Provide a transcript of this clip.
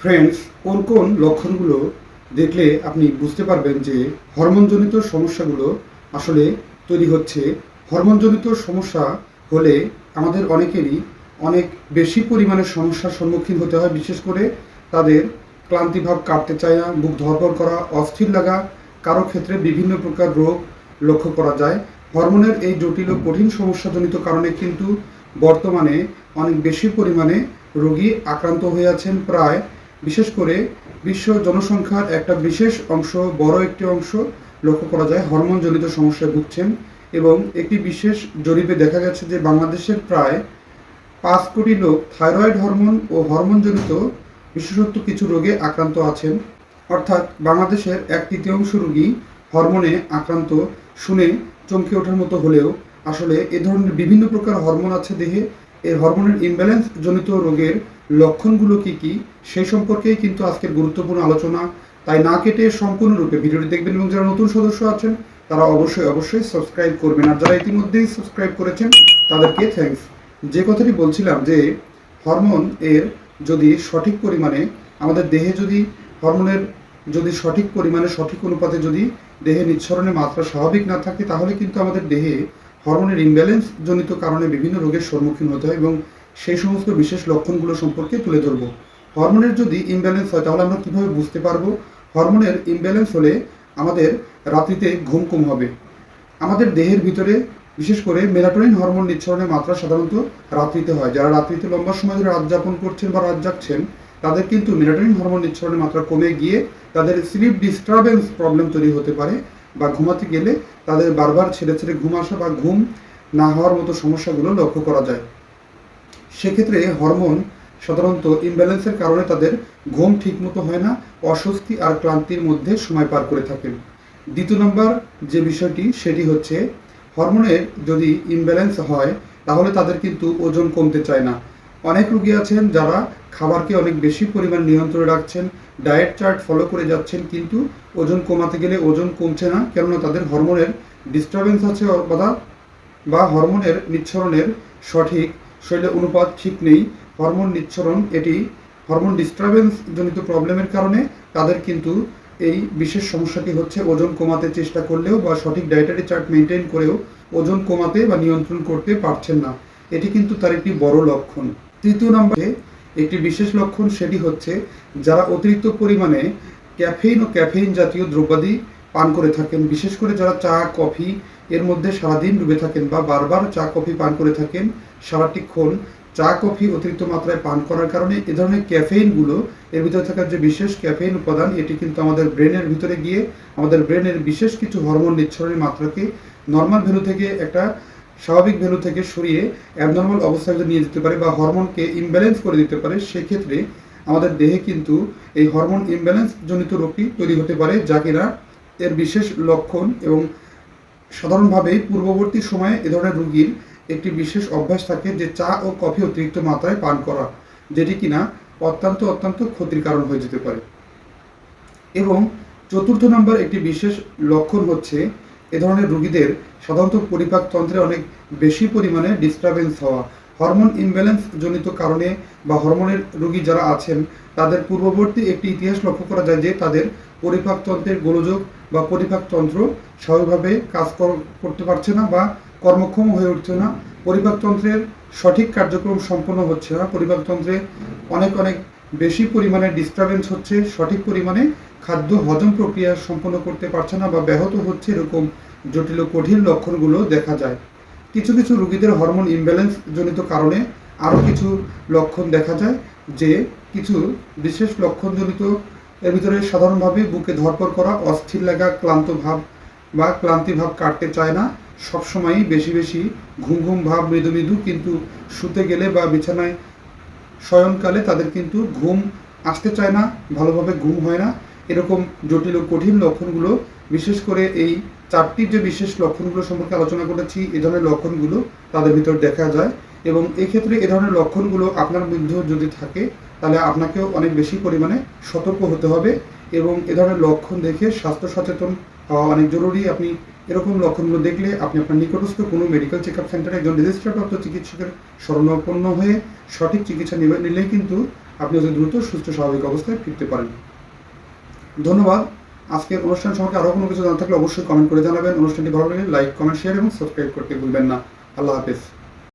Friends কোন কোন লক্ষণগুলো দেখলে আপনি বুঝতে পারবেন যে হরমোনজনিত সমস্যাগুলো আসলে তৈরি হচ্ছে? হরমোনজনিত সমস্যা হলে আমাদের অনেকেরই অনেক বেশি পরিমাণে সমস্যার সম্মুখীন হতে হয়, বিশেষ করে তাদের ক্লান্তিভাব কাটতে চায় না বুক ধরপড় করা, অস্থির লাগা। কারও ক্ষেত্রে বিভিন্ন প্রকার রোগ লক্ষ্য করা যায়। হরমোনের এই জটিল ও কঠিন সমস্যাজনিত কারণে কিন্তু বর্তমানে অনেক বেশি পরিমাণে রোগী আক্রান্ত হয়ে আছেন। প্রায় বিশেষ করে বিশ্ব জনসংখ্যার একটা বিশেষ অংশ, বড় একটি অংশ লক্ষ্য করা যায় হরমোনজনিত সমস্যায় ভুগছেন এবং একটি বিশেষ জরিপে দেখা গেছে যে বাংলাদেশের প্রায় পাঁচ কোটি লোক থাইরয়েড হরমোন ও হরমোনজনিত বিশেষত্ব কিছু রোগে আক্রান্ত আছেন। অর্থাৎ বাংলাদেশের এক তৃতীয়াংশ রোগী হরমোনে আক্রান্ত শুনে চমকে ওঠার মতো হলেও আসলে এ ধরনের বিভিন্ন প্রকার হরমোন আছে দেহে এই হরমোনের ইমব্যালেন্স জনিত রোগের লক্ষণগুলো কি কি? সেই সম্পর্কেই কিন্তু আজকের গুরুত্বপূর্ণ আলোচনা। তাই না কেটে সম্পূর্ণরূপে ভিডিওটি দেখবেন এবং যারা নতুন সদস্য আছেন, তারা অবশ্যই অবশ্যই সাবস্ক্রাইব করবেন। আর যারা ইতিমধ্যেই সাবস্ক্রাইব করেছেন, তাদেরকে থ্যাঙ্কস যে কথাটি বলছিলাম যে, হরমোন এর যদি সঠিক পরিমাণে, আমাদের দেহে যদি হরমোনের যদি সঠিক পরিমাণে সঠিক অনুপাতে যদি দেহে নিঃসরণের মাত্রা স্বাভাবিক না থাকে, তাহলে কিন্তু আমাদের দেহে হরমোনের ইমব্যালেন্স জনিত কারণে বিভিন্ন রোগের সম্মুখীন হতে হয় এবং সেই সমস্ত বিশেষ লক্ষণগুলো সম্পর্কে তুলে ধরব। হরমোনের যদি ইমব্যালেন্স হয়, তাহলে আমরা কীভাবে বুঝতে পারব? হরমোনের ইমব্যালেন্স হলে আমাদের রাত্রিতে ঘুম কম হবে। আমাদের দেহের ভিতরে, বিশেষ করে মেলাটোনিন হরমোন নিঃসরণের মাত্রা সাধারণত রাত্রিতে হয়। যারা রাত্রিতে লম্বা সময় ধরে রাত যাপন করছেন বা রাত জাগছেন, তাদের কিন্তু মেলাটোনিন হরমোন নিঃসরণের মাত্রা কমে গিয়ে তাদের স্লিপ ডিস্টারবেন্স প্রবলেম তৈরি হতে পারে। বা ঘুমাতে গেলে তাদের বারবার ছেড়ে ছেড়ে ঘুম আসা বা ঘুম না হওয়ার মতো সমস্যাগুলো লক্ষ্য করা যায়। সেক্ষেত্রে হরমোন সাধারণত ইমব্যালেন্সের কারণে তাদের ঘুম ঠিকমতো হয় না, অস্বস্তি আর ক্লান্তির মধ্যে সময় পার করে থাকেন। দ্বিতীয় নম্বর যে বিষয়টি, সেটি হচ্ছে হরমোনের যদি ইমব্যালেন্স হয়, তাহলে তাদের কিন্তু ওজন কমতে চায় না। অনেক রুগী আছেন যারা খাবারকে অনেক বেশি পরিমাণ নিয়ন্ত্রণে রাখছেন ডায়েট চার্ট ফলো করে যাচ্ছেন, কিন্তু ওজন কমাতে গেলে ওজন কমছে না, কেননা তাদের হরমোনের ডিস্টারবেন্স আছে অথবা বা হরমোনের নিঃসরণের সঠিক শরীরে অনুপাত ঠিক নেই। হরমোন নিঃসরণ, এটি হরমোন ডিস্টারবেন্স জনিত প্রবলেমের কারণে তাদের কিন্তু এই বিশেষ সমস্যাটি হচ্ছে ওজন কমাতে চেষ্টা করলেও বা সঠিক ডায়েটারি চার্ট মেনটেন করেও ওজন কমাতে বা নিয়ন্ত্রণ করতে পারছেন না। এটি কিন্তু তার একটি বড় লক্ষণ। তৃতীয় নম্বরে একটি বিশেষ লক্ষণ সেটি হচ্ছে যারা অতিরিক্ত পরিমাণে ক্যাফেইন ও ক্যাফেইন জাতীয় দ্রব্যাদি পান করে থাকেন। বিশেষ করে যারা চা, কফি এর মধ্যে সারাদিন ডুবে থাকেন বা বারবার চা, কফি পান করে থাকেন সারাটিক্ষণ চা, কফি অতিরিক্ত মাত্রায় পান করার কারণে এ ধরনের ক্যাফেইনগুলো এর ভিতরে থাকার যে বিশেষ ক্যাফেইন উপাদান, এটি কিন্তু আমাদের ব্রেনের ভিতরে গিয়ে আমাদের ব্রেনের বিশেষ কিছু হরমোন নিঃসরণের মাত্রাকে নর্মাল ভ্যালু থেকে একটা স্বাভাবিক ভ্যালু থেকে সরিয়ে অ্যাবনর্মাল অবস্থায় যদি নিয়ে যেতে পারে বা হরমোনকে ইমব্যালেন্স করে দিতে পারে, সেক্ষেত্রে আমাদের দেহে কিন্তু এই হরমোন ইমব্যালেন্স জনিত রোগটি তৈরি হতে পারে যা কিনা এর বিশেষ লক্ষণ এবং সাধারণভাবেই পূর্ববর্তী সময়ে এ ধরনের রোগীর একটি বিশেষ অভ্যাস থাকে যে চা ও কফি অতিরিক্ত মাত্রায় পান করা, যেটি কিনা অত্যন্ত অত্যন্ত ক্ষতির কারণ হয়ে যেতে পারে। এবং চতুর্থ নম্বর একটি বিশেষ লক্ষণ হচ্ছে এ ধরনের রোগীদের সাধারণত পরিপাকতন্ত্রে অনেক বেশি পরিমাণে ডিস্টারবেন্স হওয়া হরমোন ইমব্যালেন্স জনিত কারণে বা হরমোনের রোগী যারা আছেন, তাদের পূর্ববর্তী একটি ইতিহাস লক্ষ্য করা যায় যে তাদের পরিপাকতন্ত্রের গোলযোগ বা পরিপাকতন্ত্র স্বাভাবিকভাবে কাজ কর- করতে পারছে না বা কর্মক্ষম হয়ে উঠছে না। পরিপাকতন্ত্রের সঠিক কার্যক্রম সম্পন্ন হচ্ছে না। পরিপাকতন্ত্রে অনেক অনেক বেশি পরিমাণে ডিস্টারবেন্স হচ্ছে, সঠিক পরিমাণে খাদ্য হজম প্রক্রিয়া সম্পন্ন করতে পারছে না বা ব্যাহত হচ্ছে এরকম জটিল কঠিন লক্ষণগুলো দেখা যায়। কিছু কিছু রোগীদের হরমোন ইমব্যালেন্স জনিত কারণে আরও কিছু লক্ষণ দেখা যায় যে কিছু বিশেষ লক্ষণজনিত এর ভিতরে সাধারণভাবে বুকে ধরপর করা, অস্থির লাগা, ক্লান্ত ভাব বা ক্লান্তি ভাব কাটতে চায় না। সবসময়ই বেশি বেশি ঘুম ঘুম ভাব, মৃদু মৃদু কিন্তু শুতে গেলে বা বিছানায় শয়নকালে তাদের কিন্তু ঘুম আসতে চায় না, ভালোভাবে ঘুম হয় না। এরকম জটিল ও কঠিন লক্ষণগুলো, বিশেষ করে এই চারটি যে বিশেষ লক্ষণগুলো সম্পর্কে আলোচনা করেছি, এ ধরনের লক্ষণগুলো তাদের ভিতর দেখা যায় এবং এক্ষেত্রে এ ধরনের লক্ষণগুলো আপনার মধ্যেও যদি থাকে, তাহলে আপনাকেও অনেক বেশি পরিমাণে সতর্ক হতে হবে এবং এ ধরনের লক্ষণ দেখে স্বাস্থ্য সচেতন হওয়া অনেক জরুরি। আপনি এরকম লক্ষণগুলো দেখলে আপনি আপনার নিকটস্থ কোনো মেডিকেল চেক আপ সেন্টারে একজন রেজিস্টারপ্রাপ্ত চিকিৎসকের শরণাপন্ন হয়ে সঠিক চিকিৎসা নিলেই কিন্তু আপনি অতি দ্রুত সুস্থ স্বাভাবিক অবস্থায় ফিরতে পারেন। ধন্যবাদ। আজকের অনুষ্ঠান সম্পর্কে আরও কোনো কিছু জানা থাকলে অবশ্যই কমেন্ট করে জানাবেন। অনুষ্ঠানটি ভালো লাগলে লাইক কমেন্ট শেয়ার এবং সাবস্ক্রাইব করতে ভুলবেন না। আল্লাহ হাফেজ।